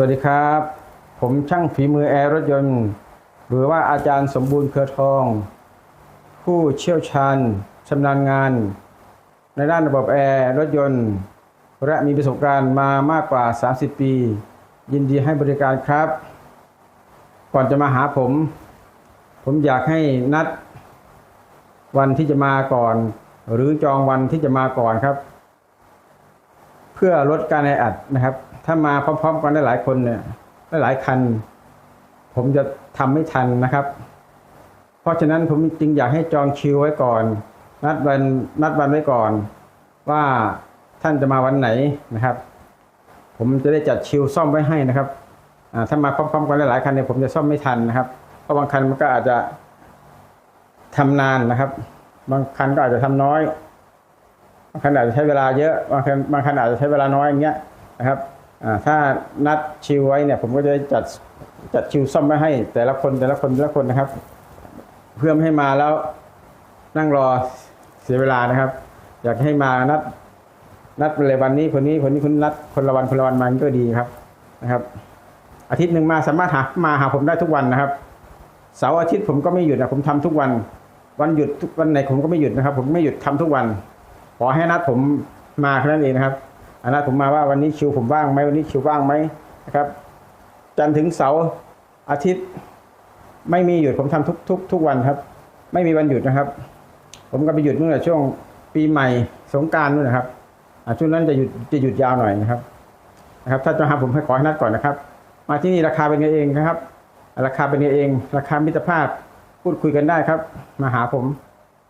วัสดีครับ ผมช่างฝีมือแอร์รถยนต์ หรือว่าอาจารย์สมบูรณ์เครือทอง ผู้เชี่ยวชาญชำนาญงาน ในด้านระบบแอร์รถยนต์ และมีประสบการณ์มามากกว่า 30 ปี ยินดีให้บริการครับ ก่อนจะมาหาผม ผมอยากให้นัดวันที่จะมาก่อน หรือจองวันที่จะมาก่อนครับ เพื่อลดการแออัดนะครับ ถ้ามาพร้อมๆกันได้หลายคนเนี่ยได้หลายคัน ผมจะทำไม่ทันนะครับ เพราะฉะนั้นผมจึงอยากให้จองคิวไว้ก่อน นัดวันนัดวันไว้ก่อน ว่าท่านจะมาวันไหนนะครับ ผมจะได้จัดคิวซ่อมไว้ให้นะครับถ้ามาพร้อมๆกันหลายๆคันเนี่ยผมจะซ่อมไม่ทันนะครับ เพราะบางคันมันก็อาจจะทำนานนะครับ บางคันก็อาจจะทำน้อย บางคันาจจะใช้เวลาเยอะบางคันบางคันาจจะใช้เวลาน้อยอย่างเงี้ยนะครับถ้านัดชิวไว้เนี่ยผมก็จะจัดจัดชิวซ่อมไว้ให้ แต่ละคนแต่ละคนแต่ละคนนะครับ เพื่อไม่ให้มาแล้วนั่งรอเสียเวลานะครับ อยากให้มานัด นัดเลยวันนี้คนนี้คนนี้คนนัดคนละวันคนละวันมันก็ดีครับนะครับ อาทิตย์หนึ่งมาสามารถหามาหาผมได้ทุกวันนะครับเสาร์อาทิตย์ผมก็ไม่หยุดนะผมทำทุกวัน วันหยุดทุกวันไหนผมก็ไม่หยุดนะครับ ผมไม่หยุดทำทุกวัน ขอให้นัดผมมาแค่นั้นเองนะครับอนัดผมมาว่าวันนี้คิวผมว่างไหมวันนี้คิวว่างไหมนะครับ จันทร์ถึงเสาร์อาทิตย์ ไม่มีหยุดผมทำทุกทุกทุกวันครับ ไม่มีวันหยุดนะครับ ผมก็ไปหยุดเมื่อช่วงปีใหม่สงการนู่นนะครับช่วงนั้นจะหยุดจะหยุดยาวหน่อยนะครับนะครับ ถ้าจะหาผมให้ขอให้นัดก่อนนะครับ มาที่นี่ราคาเป็นกันเองนะครับ ราคาเป็นกันเอง ราคามิตรภาพพูดคุยกันได้ครับ มาหาผม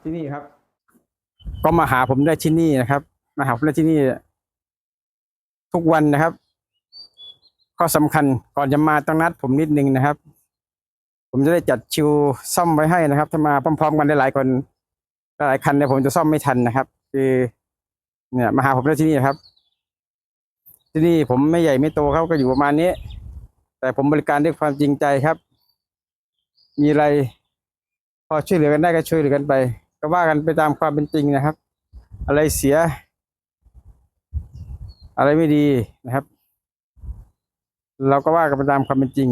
ที่นี่ครับ ก็มาหาผมได้ที่นี่นะครับ มาหาผมได้ที่นี่ ทุกวันนะครับ ข้อสำคัญก่อนจะมาต้องนัดผมนิดนึงนะครับ ผมจะได้จัดชิวซ่อมไว้ให้นะครับ ถ้ามาพร้อมๆกันได้หลายคนหลายคันเนี่ยผมจะซ่อมไม่ทันนะครับ คือเนี่ยมาหาผมได้ที่นี่ครับ ที่นี่ผมไม่ใหญ่ไม่โตเขาก็อยู่ประมาณนี้ แต่ผมบริการด้วยความจริงใจครับ มีอะไร พอช่วยเหลือกันได้ก็ช่วยเหลือกันไป ก็ว่ากันไปตามความเป็นจริงนะครับ อะไรเสีย อะไรไม่ดีนะครับ เราก็ว่ากันไปตามความเป็นจริง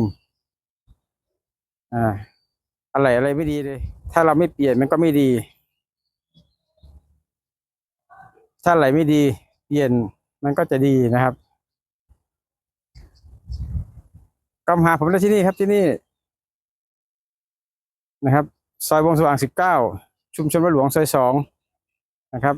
อ่า อะไรอะไรไม่ดีเลย ถ้าเราไม่เปลี่ยนมันก็ไม่ดี ถ้าอะไรไม่ดี เปลี่ยนมันก็จะดีนะครับก็มาหาผมได้ที่นี่ครับที่นี่นะครับ ซอยวงสว่างสิบเก้า ชุมชนวัดหลวงซอยสองนะครับ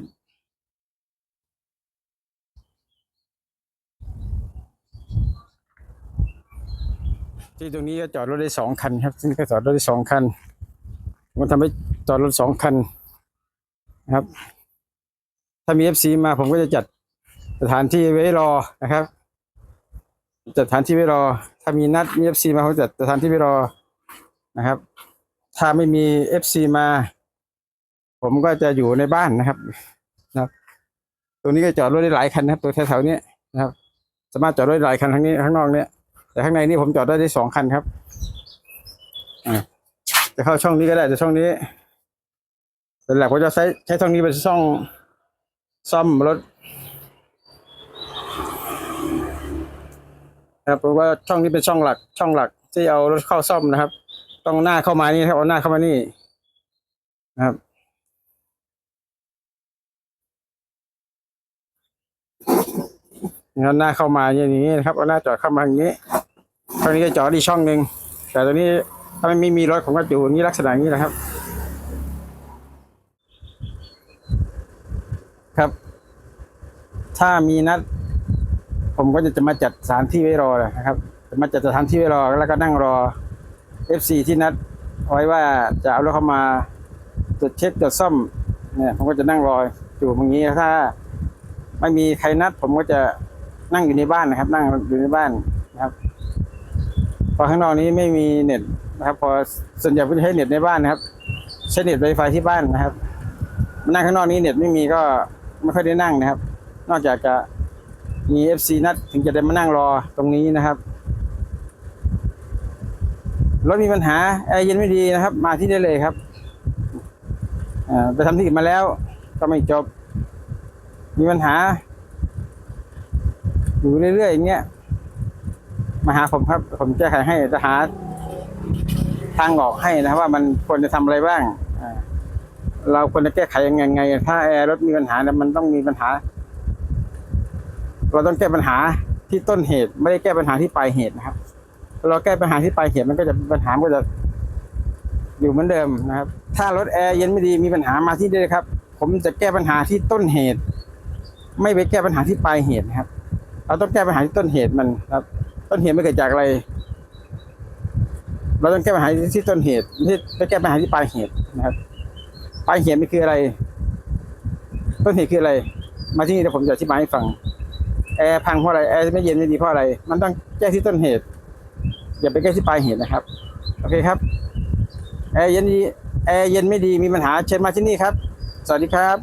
ที่ตรงนี้ก็จอดรถได้สองคันครับที่นี่ก็จอดรถได้สองคันผมทำให้จอดรถสองคันนะครับ ถ้ามีเอฟซีมาผมก็จะจัดสถานที่ไว้รอนะครับ จัดสถานที่ไว้รอ ถ้ามีนัดมีเอฟซีมาเขาจัดสถานที่ไว้รอนะครับ ถ้าไม่มีเอฟซีมา ผมก็จะอยู่ในบ้านนะครับนะครับตรงนี้ก็จอดรถได้หลายคันนะครับ ตัวแถวๆนี้นะครับ สามารถจอดรถได้หลายคันทั้งนี้ข้างนอกเนี้ยแต่ข้างในนี่ผมจอดได้ได้สองคันครับอ่าจะเข้าช่องนี้ก็ได้แต่ช่องนี้เป็นหลักผมจะใช้ใช้ช่องนี้เป็นช่องซ่อมรถครับเพราะว่าช่องนี้เป็นช่องหลัก ช่องหลัก ที่เอารถเข้าซ่อมนะครับ ต้องหน้าเข้ามานี่ครับเอาหน้าเข้ามานี่นะครับ เอาหน้าเข้ามาอย่างนี้นะครับเอาหน้าจอดเข้ามาอย่างนี้ช่องนี้ก็จอดอีกช่องหนึ่งแต่ตอนนี้ถ้าไม่มีรถผมก็อยู่อย่างนี้ลักษณะอย่างนี้นะครับ ครับ ถ้ามีนัด ผมก็จะจะมาจัดสถานที่ไว้รอนะครับจะมาจัดสถานที่ไว้รอแล้วก็นั่งรอ FC ที่นัดไว้ว่าจะเอารถเข้ามาตรวจเช็คตรวจซ่อมเนี่ยผมก็จะนั่งรออยู่ตรงนี้ถ้า ไม่มีใครนัด ผมก็จะ นั่งอยู่ในบ้านนะครับ นั่งอยู่ในบ้านนะครับ พอข้างนอกนี้ไม่มีเน็ตนะครับ พอส่วนใหญ่ผมจะใช้เน็ตในบ้านนะครับ ใช้เน็ตไวไฟที่บ้านนะครับนั่งข้างนอกนี้เน็ตไม่มีก็ไม่ค่อยได้นั่งนะครับ นอกจากจะมีเอฟซีนัดถึงจะได้มานั่งรอตรงนี้นะครับรถมีปัญหาแอร์เย็นไม่ดีนะครับ มาที่ได้เลยครับไปทำที่อื่นมาแล้ว ก็ไม่จบ มีปัญหา อยู่เรื่อยๆอย่างเงี้ยมาหาผมครับ ผมแก้ไขให้จะหาทางออกให้นะว่ามันควรจะทำอะไรบ้างเราควรจะแก้ไขยังไง ถ้าแอร์รถมีปัญหาเนี่ยมันต้องมีปัญหา เราต้องแก้ปัญหาที่ต้นเหตุ ไม่ได้แก้ปัญหาที่ปลายเหตุนะครับ เราแก้ปัญหาที่ปลายเหตุมันก็จะปัญหาก็จะอยู่เหมือนเดิมนะครับ ถ้ารถแอร์เย็นไม่ดีมีปัญหามาที่นี่เลยครับ ผมจะแก้ปัญหาที่ต้นเหตุ ไม่ไปแก้ปัญหาที่ปลายเหตุนะครับ เราต้องแก้ปัญหาที่ต้นเหตุมันครับ ต้นเหตุไม่เกิดจากอะไร เราต้องแก้ปัญหาที่ต้นเหตุไม่ใช่ไปแก้ปัญหาที่ปลายเหตุนะครับ ปลายเหตุมันคืออะไร ต้นเหตุคืออะไร มาที่นี่เดี๋ยวผมจะอธิบายให้ฟัง แอร์พังเพราะอะไร แอร์ไม่เย็นไม่ดีเพราะอะไร มันต้องแก้ที่ต้นเหตุ อย่าไปแก้ที่ปลายเหตุนะครับ โอเคครับ แอร์เย็นดี แอร์เย็นไม่ดี มีปัญหาเชิญมาที่นี่ครับ สวัสดีครับ